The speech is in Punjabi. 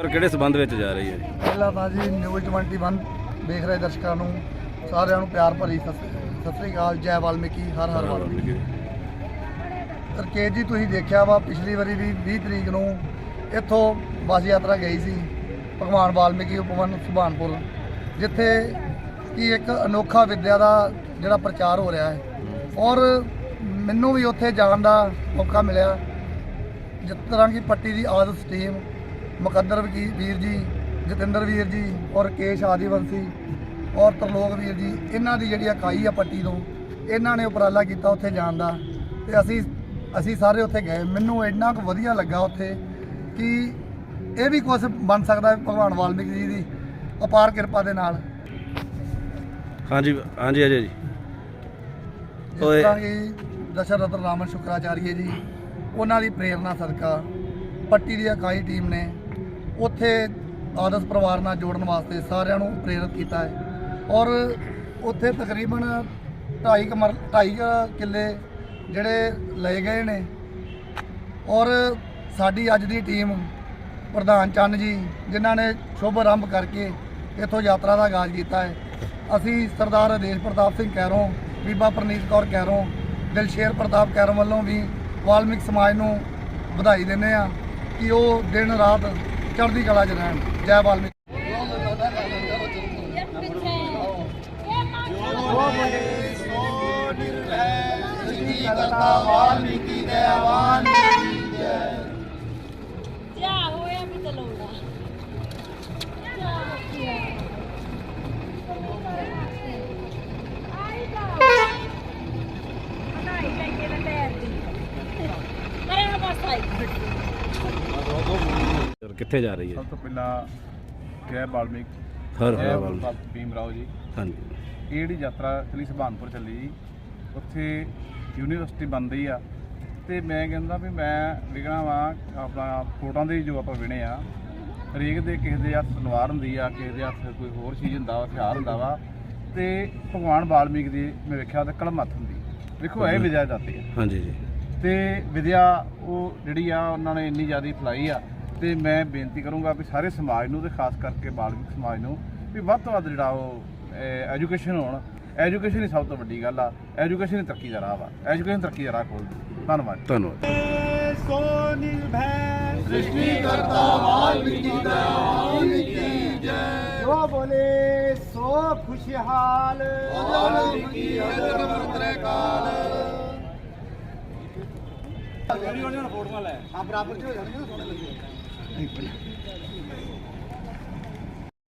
ਔਰ ਕਿਹੜੇ ਸਬੰਧ ਵਿੱਚ ਜਾ ਰਹੀ ਹੈ ਜੀ? ਪਹਿਲਾਂ ਤਾਂ ਜੀ ਨਿਊਜ਼ 21 ਦੇਖ ਰਹੇ ਦਰਸ਼ਕਾਂ ਨੂੰ। ਸਾਰਿਆਂ ਨੂੰ ਪਿਆਰ ਭਰੀ ਸਤਿ ਸਤਿ ਸ੍ਰੀ ਅਕਾਲ ਜੈ ਵਾਲਮੀਕੀ ਹਰ ਹਰ ਵਾਲਮੀਕੀ। ਰਕੇਸ਼ ਜੀ ਤੁਸੀਂ ਦੇਖਿਆ ਵਾ ਪਿਛਲੀ ਵਾਰੀ ਵੀ 20 ਤਰੀਕ ਨੂੰ ਇੱਥੋਂ ਬੱਸ ਯਾਤਰਾ ਗਈ ਸੀ ਭਗਵਾਨ ਵਾਲਮੀਕੀ ਉਪਵਨ ਸੁਭਾਨਪੁਰ ਜਿੱਥੇ ਕਿ ਇੱਕ ਅਨੋਖਾ ਵਿਦਿਆ ਦਾ ਜਿਹੜਾ ਪ੍ਰਚਾਰ ਹੋ ਰਿਹਾ ਹੈ। ਔਰ ਮੈਨੂੰ ਵੀ ਉੱਥੇ ਜਾਣ ਦਾ ਮੌਕਾ ਮਿਲਿਆ। ਜਿਸ ਤਰ੍ਹਾਂ ਕਿ ਪੱਟੀ ਦੀ ਆਦਤ ਟੀਮ ਮੁਕੱਦਰ ਵੀਰ ਜੀ ਜਤਿੰਦਰ ਵੀਰ ਜੀ ਔਰ ਕੇਸ਼ ਆਦੀਵੰਸੀ ਔਰ ਤਰਲੋਕ ਵੀਰ ਜੀ ਇਹਨਾਂ ਦੀ ਜਿਹੜੀ ਇਕਾਈ ਆ ਪੱਟੀ ਤੋਂ ਇਹਨਾਂ ਨੇ ਉਪਰਾਲਾ ਕੀਤਾ ਉੱਥੇ ਜਾਣ ਦਾ। ਤੇ ਅਸੀਂ ਅਸੀਂ ਸਾਰੇ ਉੱਥੇ ਗਏ। ਮੈਨੂੰ ਇੰਨਾ ਕੁ ਵਧੀਆ ਲੱਗਾ ਉੱਥੇ ਕਿ ਇਹ ਵੀ ਕੁਝ ਬਣ ਸਕਦਾ ਹੈ ਭਗਵਾਨ ਵਾਲਮੀਕੀ ਜੀ ਦੀ ਅਪਾਰ ਕਿਰਪਾ ਦੇ ਨਾਲ। ਹਾਂਜੀ ਹਾਂਜੀ ਅਜੇ ਜੀ। ਓਏ। ਦਸ਼ਰਥ ਰਾਮਨ ਸ਼ੁਕਰਾਚਾਰੀਏ ਜੀ ਉਹਨਾਂ ਦੀ ਪ੍ਰੇਰਣਾ ਸਦਕਾ ਪੱਟੀ ਦੀ ਇਕਾਈ ਟੀਮ ਨੇ ਉੱਥੇ ਆਦਰਸ਼ ਪਰਿਵਾਰ ਨਾਲ ਜੋੜਨ ਵਾਸਤੇ ਸਾਰਿਆਂ ਨੂੰ ਪ੍ਰੇਰਿਤ ਕੀਤਾ ਹੈ। ਔਰ ਉੱਥੇ ਤਕਰੀਬਨ 2.5 ਕਮਰ 2.5 ਕਿੱਲੇ ਜਿਹੜੇ ਲਏ ਗਏ ਨੇ। ਔਰ ਸਾਡੀ ਅੱਜ ਦੀ ਟੀਮ ਪ੍ਰਧਾਨ ਚੰਨ ਜੀ, ਜਿਨ੍ਹਾਂ ਨੇ ਸ਼ੁਭ ਆਰੰਭ ਕਰਕੇ ਇੱਥੋਂ ਯਾਤਰਾ ਦਾ ਆਗਾਜ਼ ਕੀਤਾ ਹੈ। ਅਸੀਂ ਸਰਦਾਰ ਆਦੇਸ਼ ਪ੍ਰਤਾਪ ਸਿੰਘ ਕੈਰੋਂ, ਬੀਬਾ ਪ੍ਰਨੀਤ ਕੌਰ ਕੈਰੋਂ, ਦਿਲਸ਼ੇਰ ਪ੍ਰਤਾਪ ਕੈਰੋਂ ਵੱਲੋਂ ਵੀ ਵਾਲਮੀਕ ਸਮਾਜ ਨੂੰ ਵਧਾਈ ਦਿੰਦੇ ਆ ਕਿ ਉਹ ਦਿਨ ਰਾਤ ਚੜ੍ਹਦੀ ਕਲਾ 'ਚ ਰਹਿਣ ਜੈ ਵਾਲਮੀਕ ਜਾ ਹੋਇਆ ਵੀ ਚਲਾਉਂਦਾ ਆਈ ਜਾ ਬਣਾਈ ਲੈ ਨਾ ਟਾਇਰ ਦੀ ਕਰੇ ਨਾ ਬਸ ਆਈ ਕਿੱਥੇ ਜਾ ਰਹੀ ਹੈ? ਸਭ ਤੋਂ ਪਹਿਲਾਂ ਜੈ ਬਾਲਮੀਕ ਹਰ ਜੈ ਹਰ ਵਾਲ ਭੀਮ ਰਾਓ ਜੀ। ਹਾਂਜੀ। ਇਹ ਜਿਹੜੀ ਯਾਤਰਾ ਚਲੀ ਸੁਭਾਨਪੁਰ ਚੱਲੀ ਜੀ ਉੱਥੇ ਯੂਨੀਵਰਸਿਟੀ ਬਣਦੀ ਆ। ਤੇ ਮੈਂ ਕਹਿੰਦਾ ਵੀ ਮੈਂ ਵਿਗਣਾ ਵਾਂ ਆਪਣਾ ਫੋਟੋਆਂ ਦੇ ਜੋ ਆਪਾਂ ਵਿਣੇ ਆ ਹਰੇਕ ਦੇ ਕਿਸੇ ਦੇ ਹੱਥ ਤਲਵਾਰ ਹੁੰਦੀ ਆ ਕਿਸੇ ਦੇ ਹੱਥ ਕੋਈ ਹੋਰ ਚੀਜ਼ ਹੁੰਦਾ ਵਾ ਹਥਿਆਰ ਹੁੰਦਾ ਵਾ। ਤੇ ਭਗਵਾਨ ਵਾਲਮੀਕ ਦੀ ਮੈਂ ਵੇਖਿਆ ਤੇ ਕਲਮ ਹੱਥ ਹੁੰਦੀ। ਵੇਖੋ ਇਹ ਵਿਦਿਆ ਜਾਂਦੀ ਹੈ ਹਾਂਜੀ ਜੀ। ਤੇ ਵਿਦਿਆ ਉਹ ਜਿਹੜੀ ਆ ਉਹਨਾਂ ਨੇ ਇੰਨੀ ਜ਼ਿਆਦਾ ਫਲਾਈ ਆ ਤੇ ਮੈਂ ਬੇਨਤੀ ਕਰੂੰਗਾ ਵੀ ਸਾਰੇ ਸਮਾਜ ਨੂੰ ਤੇ ਖਾਸ ਕਰਕੇ ਬਾਲਮਿਕ ਸਮਾਜ ਨੂੰ ਵੀ ਵੱਧ ਤੋਂ ਵੱਧ ਜਿਹੜਾ ਉਹ ਐਜੂਕੇਸ਼ਨ ਹੋਣ। ਐਜੂਕੇਸ਼ਨ ਹੀ ਸਭ ਤੋਂ ਵੱਡੀ ਗੱਲ ਆ। ਐਜੂਕੇਸ਼ਨ ਹੀ ਤਰੱਕੀ ਦਾ ਰਾਹ ਵਾ। ਐਜੂਕੇਸ਼ਨ ਤਰੱਕੀ ਦਾ ਰਾਹ ਖੋਲ੍ਹਦੀ ਧੰਨਵਾਦ ਧੰਨਵਾਦ। ਜੋ। ਬੋਲੇ ਸੋ ਖੁਸ਼ਹਾਲ। ਬਰਾਬਰ ਜੀ ਹੋ ਜਾਣਗੇ Ay pala.